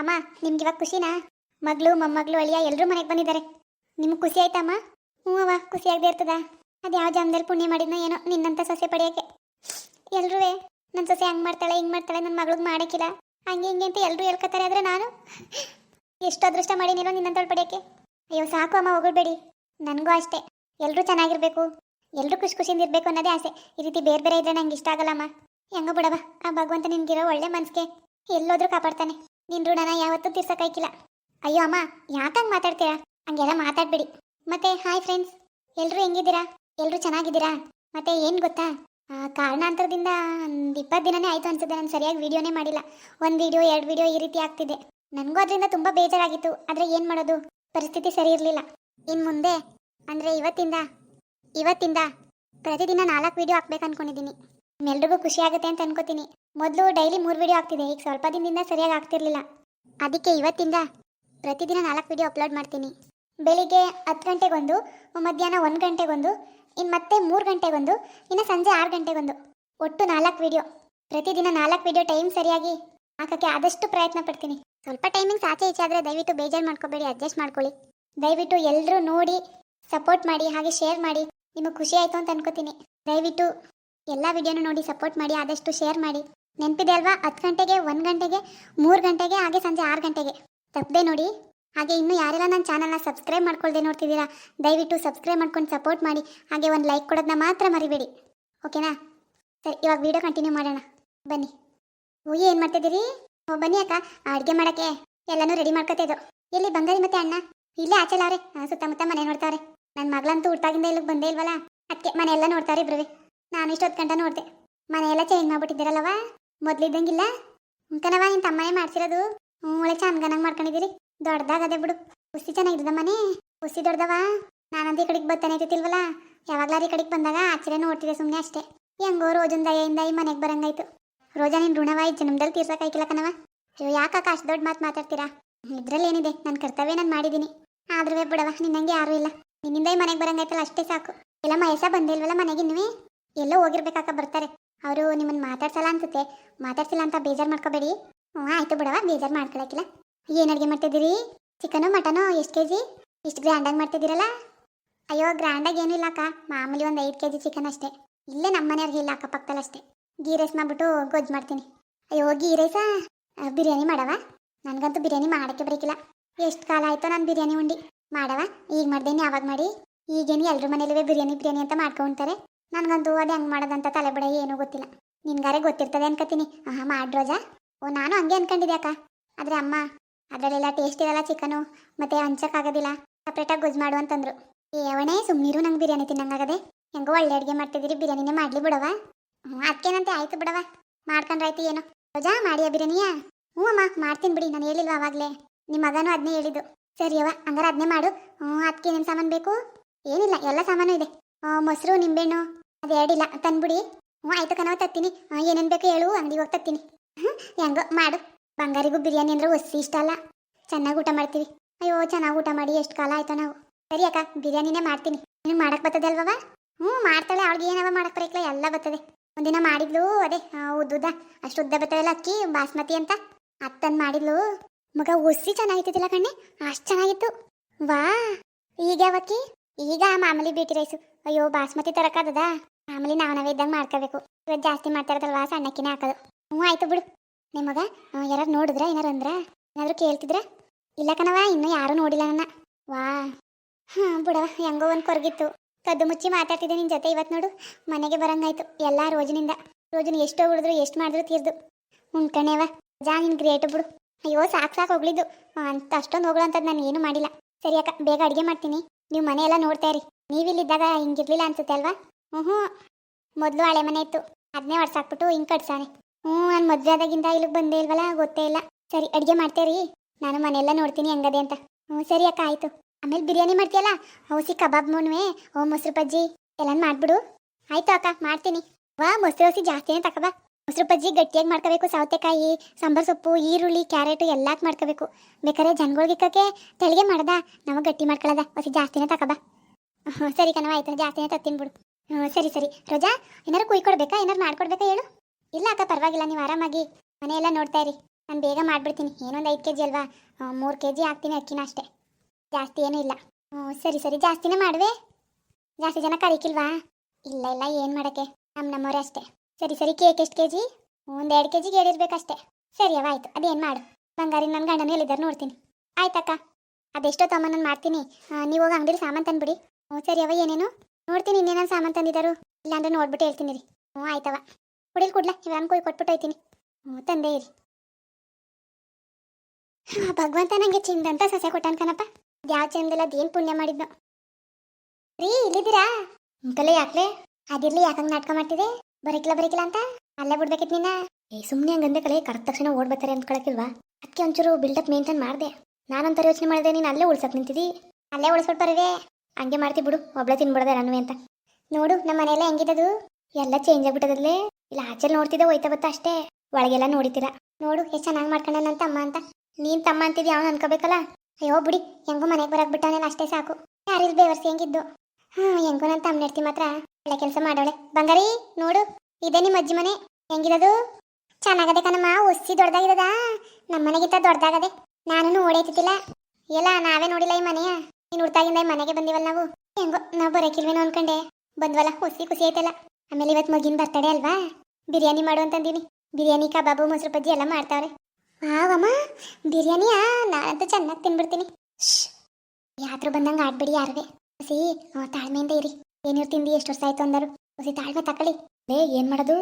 ಅಮ್ಮ, ನಿಮ್ಗೆ ಇವಾಗ ಖುಷಿನಾ? ಮಗಳು, ಮೊಮ್ಮಗಳು, ಅಳಿಯ ಎಲ್ಲರೂ ಮನೆಗೆ ಬಂದಿದ್ದಾರೆ. ನಿಮ್ಗೆ ಖುಷಿ ಆಯ್ತಮ್ಮ? ಹ್ಞೂ ಅವ ಖುಷಿ ಆಗದೆ ಇರ್ತದ. ಅದು ಯಾವ ಜಾಮದಲ್ಲಿ ಪುಣ್ಯ ಮಾಡಿದ್ನೋ ಏನೋ ನಿನ್ನಂಥ ಸೊಸೆ ಪಡೆಯೋಕ್ಕೆ. ಎಲ್ಲರೂ ನನ್ನ ಸೊಸೆ ಹಂಗೆ ಮಾಡ್ತಾಳೆ, ಹಿಂಗೆ ಮಾಡ್ತಾಳೆ ನನ್ನ ಮಗಳಿಗೆ ಮಾಡೋಕ್ಕಿಲ್ಲ. ಹಂಗೆ ಹಿಂಗೆ ಅಂತ ಎಲ್ಲರೂ ಹೇಳ್ಕೊತಾರೆ ಆದರೆ ನಾನು? ಎಷ್ಟು ಅದೃಷ್ಟ ಮಾಡೀನಿರೋ ನಿನ್ನಂಥವ್ಳು ಪಡೆಯೋಕ್ಕೆ. ಅಯ್ಯೋ, ಸಾಕು ಅಮ್ಮ ಹೋಗಬೇಡಿ ನನಗೂ ಅಷ್ಟೇ. ಎಲ್ಲರೂ ಚೆನ್ನಾಗಿರ್ಬೇಕು. ಎಲ್ಲರೂ ಖುಷಿ ಖುಷಿಯಿಂದ ಇರಬೇಕು ಅನ್ನೋದೇ ಆಸೆ. ಈ ರೀತಿ ಬೇರೆ ಬೇರೆ ಇದ್ರೆ ನಂಗೆ ಇಷ್ಟ ಆಗಲ್ಲಮ್ಮ ಹೆಂಗೋ ಬಿಡವ ಆ ಭಗವಂತ ನಿನಗಿರೋ ಒಳ್ಳೆ ಮನಸ್ಸಿಗೆ ಎಲ್ಲೋದ್ರೂ ಕಾಪಾಡ್ತಾನೆ. ನಿನ್ ಋಣನ ಯಾವತ್ತೂ ತೀರ್ಸಕ್ಕಾಯ್ಕಿಲ್ಲ. ಅಯ್ಯೋ ಅಮ್ಮ, ಯಾಕಂಗ್ ಮಾತಾಡ್ತೀರಾ? ಹಂಗೆಲ್ಲ ಮಾತಾಡ್ಬೇಡಿ. ಮತ್ತೆ ಹಾಯ್ ಫ್ರೆಂಡ್ಸ್ ಎಲ್ಲರೂ ಹೆಂಗಿದ್ದೀರಾ? ಎಲ್ಲರೂ ಚೆನ್ನಾಗಿದ್ದೀರಾ? ಮತ್ತೆ ಏನು ಗೊತ್ತಾ? ಕಾರಣಾಂತರದಿಂದ ಒಂದು ಇಪ್ಪತ್ತು ದಿನನೇ ಆಯಿತು ಅನ್ಸುತ್ತೆ, ನಾನು ಸರಿಯಾಗಿ ವಿಡಿಯೋನೇ ಮಾಡಿಲ್ಲ. ಒಂದು ವಿಡಿಯೋ, ಎರಡು ವಿಡಿಯೋ ಈ ರೀತಿ ಆಗ್ತಿದೆ. ನನಗೂ ಅದರಿಂದ ತುಂಬ ಬೇಜಾರಾಗಿತ್ತು, ಆದರೆ ಏನು ಮಾಡೋದು? ಪರಿಸ್ಥಿತಿ ಸರಿ ಇರಲಿಲ್ಲ. ಇನ್ನು ಮುಂದೆ, ಅಂದರೆ ಇವತ್ತಿಂದ ಇವತ್ತಿಂದ ಪ್ರತಿದಿನ ನಾಲ್ಕು ವಿಡಿಯೋ ಹಾಕ್ಬೇಕು ಅನ್ಕೊಂಡಿದ್ದೀನಿ ನಿಮ್ಮೆಲ್ರಿಗೂ ಖುಷಿ ಆಗುತ್ತೆ ಅಂತ ಅನ್ಕೋತೀನಿ. ಮೊದಲು ಡೈಲಿ ಮೂರು ವಿಡಿಯೋ ಆಗ್ತಿದೆ, ಈಗ ಸ್ವಲ್ಪ ದಿನದಿಂದ ಸರಿಯಾಗಿ ಆಗ್ತಿರ್ಲಿಲ್ಲ. ಅದಕ್ಕೆ ಇವತ್ತಿಂದ ಪ್ರತಿದಿನ ನಾಲ್ಕು ವಿಡಿಯೋ ಅಪ್ಲೋಡ್ ಮಾಡ್ತೀನಿ. ಬೆಳಿಗ್ಗೆ ಹತ್ತು ಗಂಟೆಗೊಂದು, ಮಧ್ಯಾಹ್ನ ಒಂದು ಗಂಟೆಗೊಂದು ಇನ್ನು ಮತ್ತೆ ಮೂರು ಗಂಟೆಗೊಂದು, ಇನ್ನು ಸಂಜೆ ಆರು ಗಂಟೆಗೊಂದು. ಒಟ್ಟು ನಾಲ್ಕು ವಿಡಿಯೋ ಪ್ರತಿದಿನ ನಾಲ್ಕು ವಿಡಿಯೋ ಟೈಮ್ ಸರಿಯಾಗಿ ಹಾಕೋಕ್ಕೆ ಆದಷ್ಟು ಪ್ರಯತ್ನ ಪಡ್ತೀನಿ. ಸ್ವಲ್ಪ ಟೈಮಿಂಗ್ಸ್ ಆಚೆ ಈಚೆ ಆದರೆ ದಯವಿಟ್ಟು ಬೇಜಾರು ಮಾಡ್ಕೋಬೇಡಿ ಅಡ್ಜಸ್ಟ್ ಮಾಡ್ಕೊಳ್ಳಿ. ದಯವಿಟ್ಟು ಎಲ್ಲರೂ ನೋಡಿ ಸಪೋರ್ಟ್ ಮಾಡಿ, ಹಾಗೆ ಶೇರ್ ಮಾಡಿ. ನಿಮಗೆ ಖುಷಿ ಆಯಿತು ಅಂತ ಅನ್ಕೋತೀನಿ. ದಯವಿಟ್ಟು ಎಲ್ಲ ವಿಡಿಯೋನು ನೋಡಿ ಸಪೋರ್ಟ್ ಮಾಡಿ, ಆದಷ್ಟು ಶೇರ್ ಮಾಡಿ. ನೆನಪಿದೆ ಅಲ್ವಾ? ಹತ್ತು ಗಂಟೆಗೆ, ಒಂದು ಗಂಟೆಗೆ, ಮೂರು ಗಂಟೆಗೆ, ಹಾಗೆ ಸಂಜೆ ಆರು ಗಂಟೆಗೆ. ತಪ್ಪದೆ ನೋಡಿ. ಹಾಗೆ ಇನ್ನೂ ಯಾರೆಲ್ಲ ನನ್ನ ಚಾನಲ್ನ ಸಬ್ಸ್ಕ್ರೈಬ್ ಮಾಡ್ಕೊಳ್ದೆ ನೋಡ್ತಿದ್ದೀರಾ, ದಯವಿಟ್ಟು ಸಬ್ಸ್ಕ್ರೈಬ್ ಮಾಡ್ಕೊಂಡು ಸಪೋರ್ಟ್ ಮಾಡಿ. ಹಾಗೆ ಒಂದು ಲೈಕ್ ಕೊಡೋದನ್ನ ಮಾತ್ರ ಮರಿಬೇಡಿ. ಓಕೆನಾ ಸರಿ, ಇವಾಗ ವಿಡಿಯೋ ಕಂಟಿನ್ಯೂ ಮಾಡೋಣ. ಬನ್ನಿ. ಹೂಯಿ, ಏನು ಮಾಡ್ತಿದ್ದೀರಿ ಓ, ಬನ್ನಿ ಅಕ್ಕ. ಅಡುಗೆ ಮಾಡೋಕ್ಕೆ ಎಲ್ಲನೂ ರೆಡಿ ಮಾಡ್ಕೊತಿದ್ದು ಎಲ್ಲಿ, ಬಂಗಾರಿ ಮತ್ತೆ ಅಣ್ಣ? ಇಲ್ಲೇ ಆಚೆಲಾವ್ರೆ ಸುತ್ತಮುತ್ತ ಮನೆ ನೋಡ್ತಾವ್ರೆ. ನನ್ನ ಮಗಳಂತೂ ಹುಟ್ಟಾಗಿಂದ ಇಲ್ಲಿಗೆ ಬಂದೇ ಇಲ್ವಲ್ಲ? ಅದಕ್ಕೆ ಮನೆ ಎಲ್ಲ ನೋಡ್ತಾರೆ ಇಬ್ರುವೆ. ನಾನು ಇಷ್ಟೊತ್ತು ಗಂಟ ನೋಡಿದೆ ಮನೆಯೆಲ್ಲ ಚೇಂಜ್ ಮಾಡ್ಬಿಟ್ಟಿದ್ದೀರಲ್ಲವ ಮೊದ್ಲಿದ್ದಂಗಿಲ್ಲ? ಕಣವ ನಿನ್ ತಮ್ಮನೇ ಮಾಡ್ಸಿರೋದು? ಹ್ಞೂ ಒಳ್ಳೆ ಚಂದಗನಾಗ ಮಾಡ್ಕೊಂಡಿದ್ದೀರಿ. ದೊಡ್ಡದಾಗದೆ ಬಿಡು. ಹುಸಿ ಚೆನ್ನಾಗಿದ್ದದ ಮನೆ? ಹುಸಿ ದೊಡ್ಡದವ ನಾನಂತ ಈ ಕಡೆಗೆ ಬರ್ತಾನೆ ಇರ್ತಿಲ್ವಲ್ಲ ಯಾವಾಗ್ಲಾರ ಈ ಕಡೆಗೆ ಬಂದಾಗ ಆಚರೇ ನೋಡ್ತಿದ್ದೆ ಸುಮ್ಮನೆ ಅಷ್ಟೇ. ಹೆಂಗೋ ರೋಜನ್ ದಯೆಯಿಂದ ಈ ಮನೆಗೆ ಬರಂಗಾಯ್ತು. ರೋಜಾ, ನಿನ್ ಋಣವಾಯ್ ಈ ಜನ್ಮದಲ್ಲಿ ತೀರ್ಸಕ್ಕಾಯ್ಕಿಲ್ಲ ಕಣವ ಅಯ್ಯೋ ಯಾಕಕ್ಕ ಅಷ್ಟು ದೊಡ್ಡ ಮಾತು ಮಾತಾಡ್ತೀರಾ? ಇದ್ರಲ್ಲಿ ಏನಿದೆ ನನ್ನ ಕರ್ತವ್ಯ ನಾನು ಮಾಡಿದ್ದೀನಿ. ಆದ್ರೂ ಬಿಡವ ನಿನ್ನಂಗೆ ಯಾರೂ ಇಲ್ಲ. ನಿನ್ನಿಂದ ಈ ಮನೆಗೆ ಬರಂಗಾಯ್ತಲ್ಲ, ಅಷ್ಟೇ ಸಾಕು. ಇಲ್ಲ ಮಯಸ ಬಂದಿಲ್ವಲ್ಲ ಮನೆಗೆ ಇನ್ನೂ ಎಲ್ಲೋ ಹೋಗಿರ್ಬೇಕಾಕ ಬರ್ತಾರೆ. ಅವರು ನಿಮ್ಮನ್ನ ಮಾತಾಡ್ಸಲ್ಲ ಅನ್ಸುತ್ತೆ. ಮಾತಾಡ್ಸಿಲ್ಲ ಅಂತ ಬೇಜಾರು ಮಾಡ್ಕೋಬೇಡಿ. ಹ್ಞೂ, ಆಯಿತು ಬಿಡವ ಬೇಜಾರು ಮಾಡ್ಕೊಳಕ್ಕಿಲ್ಲ ಏನು ಅಡುಗೆ ಮಾಡ್ತಿದ್ದೀರಿ? ಚಿಕನು, ಮಟನು, ಎಷ್ಟು ಕೆ ಜಿ ಇಷ್ಟು ಗ್ರ್ಯಾಂಡಾಗಿ ಮಾಡ್ತಿದ್ದೀರಲ್ಲ? ಅಯ್ಯೋ ಗ್ರ್ಯಾಂಡಾಗಿ ಏನೂ ಇಲ್ಲ ಅಕ್ಕ ಮಾಮೂಲಿ ಒಂದು ಐದು ಕೆ ಜಿ ಚಿಕನ್ ಅಷ್ಟೇ. ಇಲ್ಲೇ ನಮ್ಮ ಮನೆಯವ್ರಿಗೆ ಇಲ್ಲ ಅಕ್ಕಪಕ್ಕದಲ್ಲಿ ಅಷ್ಟೇ. ಗೀ ರೈಸ್ ಮಾಡ್ಬಿಟ್ಟು ಗೊಜ್ಜು ಮಾಡ್ತೀನಿ. ಅಯ್ಯೋ ಗೀ ರೈಸಾ? ಬಿರಿಯಾನಿ ಮಾಡವ ನನಗಂತೂ ಬಿರಿಯಾನಿ ಮಾಡೋಕ್ಕೆ ಬರೀಕಿಲ್ಲ. ಎಷ್ಟು ಕಾಲ ಆಯಿತು ನಾನು ಬಿರಿಯಾನಿ ಉಂಡಿ. ಮಾಡವ ಈಗ ಮಾಡ್ದೇನಿ ಯಾವಾಗ ಮಾಡಿ? ಈಗೇನು ಎಲ್ಲರ ಮನೇಲಿ ಬಿರಿಯಾನಿ ಬಿರಿಯಾನಿ ಅಂತ ಮಾಡ್ಕೊಂತಾರೆ. ನನಗಂತೂ ಅದು ಹೆಂಗೆ ಮಾಡೋದಂತ ತಲೆ ಬಿಡ ಏನೂ ಗೊತ್ತಿಲ್ಲ. ನಿನ್ಗಾರೆ ಗೊತ್ತಿರ್ತದೆ ಅನ್ಕೋತೀನಿ ಆಹಾ ಮಾಡ್ರೋಜಾ ಓ, ನಾನು ಹಂಗೆ ಅನ್ಕೊಂಡಿದ್ದೆ ಅಕ್ಕ. ಆದರೆ ಅಮ್ಮ, ಅದರಲ್ಲೆಲ್ಲ ಟೇಸ್ಟ್ ಇರಲ್ಲ ಚಿಕನು ಮತ್ತೆ ಹಂಚಕ್ಕಾಗೋದಿಲ್ಲ. ಸಪ್ರೇಟಾಗಿ ಗುಜ್ ಮಾಡು ಅಂತಂದ್ರು. ಏ, ಅವಣೆ ಸುಮ್ಮನಿರು ನಂಗೆ ಬಿರಿಯಾನಿ ತಿನ್ನಂಗಾಗದೆ. ಹೆಂಗೋ ಒಳ್ಳೆ ಅಡುಗೆ ಮಾಡ್ತಿದ್ದೀರಿ, ಬಿರಿಯಾನಿನೇ ಮಾಡಲಿ ಬಿಡವ ಹ್ಞೂ ಅದಕ್ಕೇನಂತೆ ಆಯ್ತು ಬಿಡವ ಮಾಡ್ಕೊಂಡ್ರಾಯ್ತು ಏನು. ರೋಜಾ, ಮಾಡಿಯಾ ಬಿರಿಯಾನಿಯಾ? ಹ್ಞೂ ಅಮ್ಮ, ಮಾಡ್ತೀನಿ ಬಿಡಿ, ನಾನು ಹೇಳಿಲ್ವ ಅವಾಗಲೇ. ನಿಮ್ಮ ಮಗನೂ ಅದನ್ನೇ ಹೇಳಿದ್ದು. ಸರಿ ಅವ ಹಂಗಾರೆ ಅದನ್ನೇ ಮಾಡು. ಹ್ಞೂ ಅದಕ್ಕೆ ಏನೇನು ಸಾಮಾನು ಬೇಕು? ಏನಿಲ್ಲ, ಎಲ್ಲ ಸಾಮಾನು ಇದೆ. ಮೊಸರು, ನಿಂಬೆಹಣ್ಣು ಅದು ಎರಡಿಲ್ಲ ತಂದ್ಬಿಡಿ. ಹ್ಞೂ, ಆಯ್ತು ಕಣವ ತತ್ತೀನಿ. ಏನೇನು ಬೇಕು ಹೇಳು, ಅಂಗಡಿಗೆ ಹೋಗಿ ತತ್ತೀನಿ. ಹೆಂಗೋ, ಮಾಡು. ಬಂಗಾರಿಗೂ ಬಿರಿಯಾನಿ ಅಂದ್ರೆ ಒಸಿ ಇಷ್ಟ ಅಲ್ಲ. ಚೆನ್ನಾಗಿ ಊಟ ಮಾಡ್ತೀವಿ. ಅಯ್ಯೋ, ಚೆನ್ನಾಗಿ ಊಟ ಮಾಡಿ, ಎಷ್ಟು ಕಾಲ ಆಯ್ತಾ ನಾವು. ಸರಿ ಅಕ್ಕ, ಬಿರಿಯಾನಿನೇ ಮಾಡ್ತೀನಿ. ನೀನು ಮಾಡಕ್ಕೆ ಬರ್ತದೆ ಅಲ್ವವ? ಹ್ಞೂ, ಮಾಡ್ತಾಳೆ. ಅವಳಿಗೆ ಏನವ ಮಾಡಕ್ಕೆ ಬರಕ್ಲ? ಎಲ್ಲ ಬರ್ತದೆ. ಒಂದಿನ ಮಾಡಿದ್ಲು, ಅದೇ ಉದ್ದುದ ಅಷ್ಟು ಉದ್ದ ಬರ್ತದಲ್ಲ ಅಕ್ಕಿ, ಬಾಸ್ಮತಿ ಅಂತ. ಅತ್ತನ್ ಮಾಡಿದ್ಲು. ಮಗ, ಒಸಿ ಚೆನ್ನಾಗಿತ್ತಿಲ್ಲ ಕಣ್ಣೆ. ಅಷ್ಟು ಚೆನ್ನಾಗಿತ್ತು. ವಾ, ಈಗ ಅವಕ್ಕಿ ಈಗ ಮಾಮೂಲಿ ಬೇಟಿ ರೈಸು. ಅಯ್ಯೋ, ಬಾಸ್ಮತಿ ತರಕಾದದ? ಆಮೇಲೆ ನಾವು ನಾವೇ ಇದ್ದಂಗೆ ಮಾಡ್ಕೋಬೇಕು. ಇವತ್ತು ಜಾಸ್ತಿ ಮಾಡ್ತಾರದಲ್ವಾ ಸಣ್ಣಕ್ಕಿನೇ ಹಾಕೋದು. ಹ್ಞೂ, ಆಯ್ತು ಬಿಡು. ನಿಮಗ ಯಾರು ನೋಡಿದ್ರ ಏನಾರು ಅಂದ್ರ? ಏನಾದ್ರು ಕೇಳ್ತಿದ್ರ? ಇಲ್ಲ ಕಣವ ಇನ್ನೂ ಯಾರು ನೋಡಿಲ್ಲ ನನ್ನ. ವಾ. ಹಾಂ ಬಿಡವ ಹೆಂಗೋ ಒಂದು ಕೊರಗಿತ್ತು. ಕದ್ದು ಮುಚ್ಚಿ ಮಾತಾಡ್ತಿದ್ದೆ ನಿನ್ನ ಜೊತೆ ಇವತ್ತು ನೋಡು. ಮನೆಗೆ ಬರಂಗಾಯ್ತು, ಎಲ್ಲ ರೋಜಿನಿಂದ. ರೋಜಿನ ಎಷ್ಟು ಹೊಗಳಿದ್ರು ಎಷ್ಟು ಮಾಡಿದ್ರು ತೀರ್ದು. ಉಣ್ಕಣೇವ ಜಾ ನಿನ್ ಗ್ರೇಟ್ ಬಿಡು. ಅಯ್ಯೋ, ಸಾಕು ಸಾಕು ಹೋಗ್ಲಿದ್ದು ಅಂತ ಅಷ್ಟೊಂದು ಹೋಗಳಂತದ್ದು ನಾನು ಏನು ಮಾಡಿಲ್ಲ. ಸರಿ ಅಕ್ಕ, ಬೇಗ ಅಡುಗೆ ಮಾಡ್ತೀನಿ. ನೀವು ಮನೆ ಎಲ್ಲ ನೋಡ್ತಾ ಇರಿ. ನೀವಿಲ್ಲಿದ್ದಾಗ ಹಿಂಗಿರ್ಲಿಲ್ಲ ಅನ್ಸುತ್ತೆ ಅಲ್ವಾ? ಹ್ಞೂ ಹ್ಞೂ ಮೊದಲು ಹಳೆ ಮನೆ ಇತ್ತು. ಅದನ್ನೇ ಹೊಡ್ಸಾಕ್ಬಿಟ್ಟು ಹಿಂಗೆ ಕಟ್ಸಾನೆ ಹ್ಞೂ ನಾನು ಮದುವೆ ಆದಾಗಿಂದ ಇಲ್ಲಿಗೆ ಬಂದೇ ಇಲ್ವಲ್ಲ, ಗೊತ್ತೇ ಇಲ್ಲ. ಸರಿ, ಅಡುಗೆ ಮಾಡ್ತೇರಿ. ನಾನು ಮನೆಯೆಲ್ಲ ನೋಡ್ತೀನಿ ಹೆಂಗದೆ ಅಂತ. ಹ್ಞೂ ಸರಿ ಅಕ್ಕ, ಆಯಿತು. ಆಮೇಲೆ ಬಿರಿಯಾನಿ ಮಾಡ್ತೀಯಲ್ಲ? ಹೌಸಿ ಕಬಾಬ್ ಮೂನ್ವೇ, ಓ ಮೊಸರು ಬಜ್ಜಿ ಎಲ್ಲ ಮಾಡಿಬಿಡು. ಆಯಿತು ಅಕ್ಕ, ಮಾಡ್ತೀನಿ. ವಾ, ಮೊಸರು ಹಸಿ ಜಾಸ್ತಿನೇ ತಕಬಾ. ಮೊಸರು ಬಜ್ಜಿ ಗಟ್ಟಿಯಾಗಿ ಮಾಡ್ಕೋಬೇಕು, ಸೌತೆಕಾಯಿ, ಸಾಂಬಾರ್ ಸೊಪ್ಪು, ಈರುಳ್ಳಿ, ಕ್ಯಾರೆಟು ಎಲ್ಲಾಕ್ ಮಾಡ್ಕೋಬೇಕು. ಬೇಕಾದ್ರೆ ಜನಗಳಿಗೆ ಇಕ್ಕಕ್ಕೆ ತೆಳಿಗೆ ಮಾಡ್ದ, ನಮಗೆ ಗಟ್ಟಿ ಮಾಡ್ಕೊಳ್ಳೋದ ಹಸಿ ಜಾಸ್ತಿನೇ ತಕಬಾ. ಹ್ಞೂ ಸರಿ ಕಣವ ಆಯ್ತು, ಜಾಸ್ತಿನೇ ತತ್ತೀನಿ ಬಿಡು. ಹ್ಞೂ ಸರಿ ಸರಿ. ರೋಜಾ, ಏನಾರು ಕುಯ್ಕೊಡ್ಬೇಕಾ ಏನಾರು ಮಾಡ್ಕೊಡ್ಬೇಕಾ ಹೇಳು? ಇಲ್ಲ ಅಕ್ಕ, ಪರವಾಗಿಲ್ಲ, ನೀವು ಆರಾಮಾಗಿ ಮನೆಯೆಲ್ಲ ನೋಡ್ತಾ ಇರಿ. ನಾನು ಬೇಗ ಮಾಡ್ಬಿಡ್ತೀನಿ. ಏನೊಂದು ಐದು ಕೆ ಜಿ ಅಲ್ವಾ ಮೂರು ಕೆ ಜಿ ಹಾಕ್ತೀನಿ ಅಕ್ಕಿನ ಅಷ್ಟೇ. ಜಾಸ್ತಿ ಏನೂ ಇಲ್ಲ. ಹ್ಞೂ ಸರಿ ಸರಿ. ಜಾಸ್ತಿನೇ ಮಾಡುವೆ? ಜಾಸ್ತಿ ಜನ ಕರೀಕಿಲ್ವಾ? ಇಲ್ಲ ಇಲ್ಲ, ಏನು ಮಾಡೋಕ್ಕೆ? ನಮ್ಮ ನಮ್ಮವರೇ ಅಷ್ಟೇ. ಸರಿ ಸರಿ. ಕೇಕ್ ಎಷ್ಟು ಕೆ ಜಿ ಒಂದು ಎರಡು ಕೆ ಜಿಗೆ ಹೇಳಿರ್ಬೇಕಷ್ಟೇ ಸರಿ ಅವ ಆಯ್ತು. ಅದೇನು ಮಾಡು. ಬಂಗಾರಿ ನನ್ನ ಗಂಡನ ಹೇಳಿದ್ದಾರೆ ನೋಡ್ತೀನಿ. ಆಯ್ತಕ್ಕ. ಅದೆಷ್ಟೋ ತಮ್ಮ ನಾನು ಮಾಡ್ತೀನಿ. ನೀವು ಹೋಗಿ ಅಂಗಡಿಲಿ ಸಾಮಾನು ತಂದ್ಬಿಡಿ. ಹ್ಞೂ ಸರಿ ಅವ ಏನೇನು? ನೋಡ್ತೀನಿ ಇನ್ನೇನು ಸಾಮಾನು ತಂದಿದ್ದಾರು. ಇಲ್ಲಾಂದ್ರೆ ನೋಡ್ಬಿಟ್ಟು ಹೇಳ್ತೀನಿ ರೀ. ಹ್ಞೂ ಆಯ್ತವ ಕುಡಿಲ್ ಕುಡ್ಲ? ಇವಾಗ ಕೊಯ್ ಕೊಟ್ಬಿಟ್ಟು ಹೋಯ್ತೀನಿ. ಹ್ಞೂ, ತಂದೆ ಇರಿ. ಭಗವಂತ ನಂಗೆ ಚಿಂದಂತ ಸಸ್ಯ ಕೊಟ್ಟಾನ ಕಣಪ್ಪ. ಯಾವ ಚಂದಿಲ್ಲ ಅದೇನು ಪುಣ್ಯ ಮಾಡಿದ್ನು. ರೀ, ಇಲ್ಲಿದ್ದೀರಾ? ಅಂಕಲೇ ಯಾಕ್ಲೆ? ಅದಿರ್ಲಿ ಯಾಕಂಗ್ ನಾಟಕ ಮಾಡ್ತಿದೆ? ಬರಕಿಲ್ಲ ಬರಕಿಲ್ಲ ಅಂತ? ಅಲ್ಲೇ ಬಿಡ್ಬೇಕಿತ್ತು ನಿನ್ನ? ಏ ಸುಮ್ಮನೆ ಹಂಗಂದೆ ಕಲೆ ಕರೆದ ತಕ್ಷಣ ಓಡ್ ಬರ್ತಾರೆ ಅಂದ್ಕೊಳಕಿಲ್ವಾ ಅದಕ್ಕೆ ಒಂಚೂರು ಬಿಲ್ಡಪ್ ಮೇಂಟೈನ್ ಮಾಡಿದೆ. ನಾನೊಂಥರ ಯೋಚನೆ ಮಾಡಿದೆ, ನೀನು ಅಲ್ಲೇ ಉಳ್ಸಕ್ ನಿಂತಿದ್ದಿ ಅಲ್ಲೇ ಉಳಿಸ್ಬಿಟ್ಟು ಬರುವೆ. ಹಂಗೆ ಮಾಡ್ತಿ ಬಿಡು, ಒಬ್ಳೆ ತಿನ್ಬಿಡದೆ ರನ್ವೆ ಅಂತ. ನೋಡು ನಮ್ಮ ಮನೆಯಲ್ಲ ಹೆಂಗಿದದು? ಎಲ್ಲ ಚೇಂಜ್ ಆಗ್ಬಿಟ್ಟದಲ್ಲೇ? ಇಲ್ಲ, ಆಚೆಲ್ ನೋಡ್ತಿದ್ದೆ, ಹೋಯ್ತಾ ಬತ್ತ ಅಷ್ಟೇ. ಒಳಗೆಲ್ಲ ನೋಡಿತೀರಾ ನೋಡು, ಎಷ್ಟು ಚೆನ್ನಾಗಿ ಮಾಡ್ಕೊಂಡನಂತ ಅಮ್ಮ ಅಂತ. ನೀನ್ ತಮ್ಮ ಅಂತಿದ್ದೆ ಅವನು ಅನ್ಕೋಬೇಕಲ್ಲ? ಅಯ್ಯೋ, ಬಿಡಿ, ಹೆಂಗೋ ಮನೆಗೆ ಬರಕ್ ಬಿಟ್ಟಾನೇನ ಅಷ್ಟೇ ಸಾಕು. ಯಾರಿಲ್ ಬೇವರ್ಸಿ ಹೆಂಗಿದ್ದು? ಹಾ, ಹೆಂಗೋ ನನ್ನ ತಮ್ಮ ನೆಡ್ತಿ ಮಾತ್ರ ಒಳ್ಳೆ ಕೆಲಸ ಮಾಡೋಳೆ ಬಂಗಾರಿ, ನೋಡು, ಇದೇ ನಿಮ್ಮ ಅಜ್ಜಿ ಮನೆ. ಹೆಂಗಿದದು? ಚೆನ್ನಾಗದೆ ಕಣಮ್ಮ ಒಸಿ ದೊಡ್ಡದಾಗಿದದ ನಮ್ಮ ಮನೆಗಿಂತ ದೊಡ್ಡದಾಗದೆ ನಾನು ಓಡೈತಿಲ್ಲ ಎಲ್ಲ ನಾವೇ ನೋಡಿಲ್ಲ ಈ ಮನೆಯ. ನೀನು ಹುಡ್ತಾಗಿಂದ ಮನೆಗೆ ಬಂದಿವಲ್ಲ ನಾವು? ಹೆಂಗೋ, ನಾವು ಬರೋಕಿಲ್ವೇನೋ ಅನ್ಕೊಂಡೆ. ಬಂದ್ವಲ್ಲ ಖುಷಿ ಖುಷಿ ಆಯ್ತಲ್ಲ. ಆಮೇಲೆ ಇವತ್ತು ಮಗಿನ ಬರ್ತಡೆ ಅಲ್ವಾ? ಬಿರಿಯಾನಿ ಮಾಡು ಅಂತಂದೀನಿ. ಬಿರಿಯಾನಿ, ಕಬಾಬು, ಮೊಸರು ಬಜ್ಜಿ ಎಲ್ಲ ಮಾಡ್ತಾವ್ರೆ. ವಾವಮ್ಮ, ಬಿರಿಯಾನಿಯಾ? ನಾನಂತೂ ಚೆನ್ನಾಗಿ ತಿನ್ಬಿಡ್ತೀನಿ. ಯಾತ್ರು ಬಂದಂಗೆ ಆಡ್ಬಿಡಿ ಯಾರೇ ಹೊಸಿ ತಾಳ್ಮೆಯಿಂದ ಇರಿ. ಏನಿರು ತಿಂದು, ಎಷ್ಟು ವರ್ಷ ಆಯ್ತು ಅಂದರು. ಹುಸಿ ತಾಳ್ಮೆ ತಕೊಳ್ಳಿ. ಲೇ, ಏನು ಮಾಡೋದು?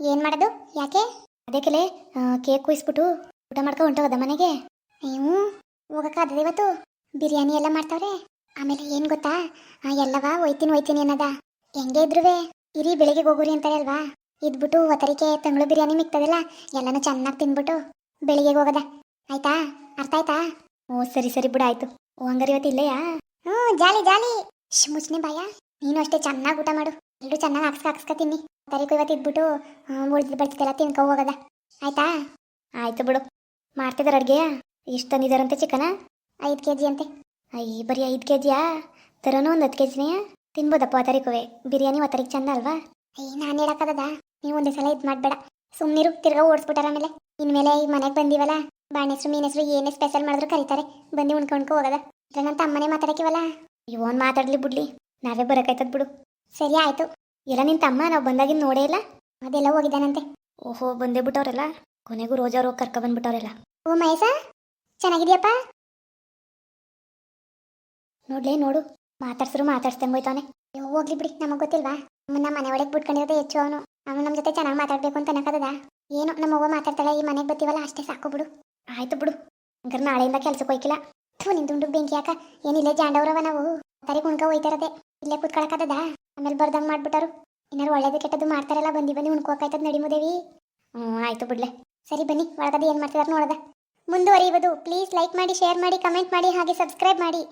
ಏನು ಮಾಡೋದು? ಯಾಕೆ? ಅದಕ್ಕೆಲೆ ಕೇಕ್ ಕುಯಿಸ್ಬಿಟ್ಟು ಊಟ ಮಾಡ್ಕೊ ಹೊಂಟೋಗದ ಮನೆಗೆ? ನೀವು ಹೋಗಕ್ಕಾದ್ರೆ ಇವತ್ತು? ಬಿರಿಯಾನಿ ಎಲ್ಲ ಮಾಡ್ತಾವ್ರೆ? ಆಮೇಲೆ ಏನು ಗೊತ್ತಾ? ಎಲ್ಲವಾ ಒಯ್ತೀನಿ ಒಯ್ತೀನಿ ಅನ್ನದ. ಹೆಂಗೆ ಇದ್ರುವೆ? ಇರಿ ಬೆಳಿಗ್ಗೆ ಹೋಗುರಿ ಅಂತಾರೆ ಅಲ್ವಾ? ಇದ್ಬಿಟ್ಟು ಒತ್ತರಿಕೆ ತಂಗಳು ಬಿರಿಯಾನಿ ಮಿಕ್ತದಲ್ಲ, ಎಲ್ಲನೂ ಚೆನ್ನಾಗಿ ತಿನ್ಬಿಟ್ಟು ಬೆಳಿಗ್ಗೆ ಹೋಗದ. ಆಯ್ತಾ? ಅರ್ಥ ಆಯ್ತಾ? ಓ, ಸರಿ ಸರಿ ಬಿಡು, ಆಯ್ತು. ಓ, ಹಂಗಾರೆ ಇವತ್ತು ಇಲ್ಲೆಯಾ? ಹ್ಞೂ, ಜಾಲಿ ಜಾಲಿ. ಮುಚ್ನೆ ಬಾಯ. ನೀನು ಅಷ್ಟೇ ಚೆನ್ನಾಗಿ ಊಟ ಮಾಡು. ಎಲ್ಲರೂ ಚೆನ್ನಾಗಿ ಹಾಕ್ಸ್ಕ ಹಾಕ್ಸ್ಕ ತಿನ್ನಿ. ತರಿಕು ಇವತ್ತು ಇದ್ಬಿಟ್ಟು ಉಳಿದು ಬಡ್ತಿದ್ದೆಲ್ಲ ತಿನ್ಕೊ ಹೋಗದ. ಆಯ್ತಾ? ಆಯ್ತು ಬಿಡು. ಮಾಡ್ತಿದಾರ ಅಡುಗೆಯಾ? ಇಷ್ಟು ತಂದಿದಾರಂತೆ ಚಿಕನ? ಐದು ಕೆ ಜಿ ಅಂತೆ. ಅಯ್ಯ ಬರೀ ಐದು ಕೆ ಜಿಯಾ ತರೋನು ಒಂದು ಹತ್ತು ಕೆ ಜಿನೇ ತಿನ್ಬೋದಪ್ಪ ಅವತರಿಕುವೆ ಬಿರಿಯಾನಿ ಒತ್ತರಿಗೆ ಚಂದ ಅಲ್ವಾ? ಅಯ್ಯ ನಾನು ಹೇಳಕ್ಕದ ನೀವು ಒಂದೇ ಸಲ ಇದು ಮಾಡಬೇಡ. ಸುಮ್ಮನಿರು ತಿರ್ಗಾ ಓಡಿಸ್ಬಿಟ್ಟಾರ ಆಮೇಲೆ ಇನ್ಮೇಲೆ ಈ ಮನೆಗೆ ಬಂದಿವಲ್ಲ? ಬಾಣೆಸರು ಮೀನೆಸರು ಏನೇ ಸ್ಪೆಷಲ್ ಮಾಡಿದ್ರು ಕರೀತಾರೆ. ಬಂದು ಉಣ್ಕೊಂಡ್ಕೊ ಹೋಗದ. ನನ್ನ ತಮ್ಮನೆ ಮಾತಾಡಕಿವಲ್ಲ ಇವನ್ ಮಾತಾಡ್ಲಿ ಬಿಡ್ಲಿ. ನಾವೇ ಬರಕಾಯ್ತದ ಬಿಡು. ಸರಿ ಆಯ್ತು. ಎಲ್ಲ ನಿನ್ ತಮ್ಮ ನಾವು ಬಂದಾಗಿಂದ ನೋಡೇ ಇಲ್ಲ? ಅದೆಲ್ಲ ಹೋಗಿದ್ದಾನಂತೆ. ಓಹೋ ಬಂದೇ ಬಿಟ್ಟವ್ರಲ್ಲ? ಕೊನೆಗೂ ರೋಜಾರು ಹೋಗಿ ಕರ್ಕೊ ಬಂದ್ಬಿಟ್ಟವ್ರಲ್ಲ? ಓ ಮಹೇಶ? ಚೆನ್ನಾಗಿದ್ಯಪ್ಪ? ನೋಡ್ಲೇ ನೋಡು, ಮಾತಾಡ್ಸ್ರು ಮಾತಾಡ್ಸ್ದಂಗೆ ಹೋಯ್ತಾನೆ ನೀವು ಹೋಗ್ಲಿ ಬಿಡಿ, ನಮಗೆ ಗೊತ್ತಿಲ್ವಾ? ನಮ್ಮನ್ನ ಮನೆ ಒಳಗೆ ಬಿಟ್ಕೊಂಡಿರೋದೇ ಹೆಚ್ಚು ಅವನು. ಅವನು ನಮ್ಮ ಜೊತೆ ಚೆನ್ನಾಗಿ ಮಾತಾಡ್ಬೇಕು ಅಂತ ಅನ್ನಕದ ಏನು, ನಮ್ಮ ಅವ್ವ ಮಾತಾಡ್ತಾಳೆ, ಈ ಮನೆಗೆ ಬರ್ತೀವಲ್ಲ, ಅಷ್ಟೇ ಸಾಕು ಬಿಡು. ಆಯ್ತು ಬಿಡು. ಹಂಗಾರೆ ನಾಳೆಯಿಂದ ಕೆಲ್ಸಕ್ಕೆ ಹೋಯ್ಕಿಲ್ಲ. ಥೂ ದುಂಡು ಬೆಂಕಿ ಯಾಕ ಏನಿಲ್ಲ, ಜಾಂಡವ್ರವ ನಾವು. ತರಿ ಕುಣ್ಕ ಹೋಯ್ತಾರದೆ. ಇಲ್ಲೇ ಕುತ್ಕೊಳಕದ ಆಮೇಲೆ ಬರ್ದಂಗೆ ಮಾಡ್ಬಿಟ್ಟರು ಏನಾರು ಒಳ್ಳೇದು ಕೆಟ್ಟದ್ದು ಮಾಡ್ತಾರಲ್ಲ, ಬಂದು ಬನ್ನಿ ಉಣ್ಕೋಕಾಯ್ತದ ನಡಿಮುದೇವಿ. ಹ್ಞೂ ಆಯ್ತು ಬಿಡ್ಲೆ. ಸರಿ ಬನ್ನಿ ಒಳಗಡೆ ಏನು ಮಾಡ್ತಿದಾರೆ ನೋಡದ. ಮುಂದುವರಿಯುವುದು. ಪ್ಲೀಸ್ ಲೈಕ್ ಮಾಡಿ, ಶೇರ್ ಮಾಡಿ, ಕಮೆಂಟ್ ಮಾಡಿ, ಹಾಗೆ ಸಬ್ಸ್ಕ್ರೈಬ್ ಮಾಡಿ.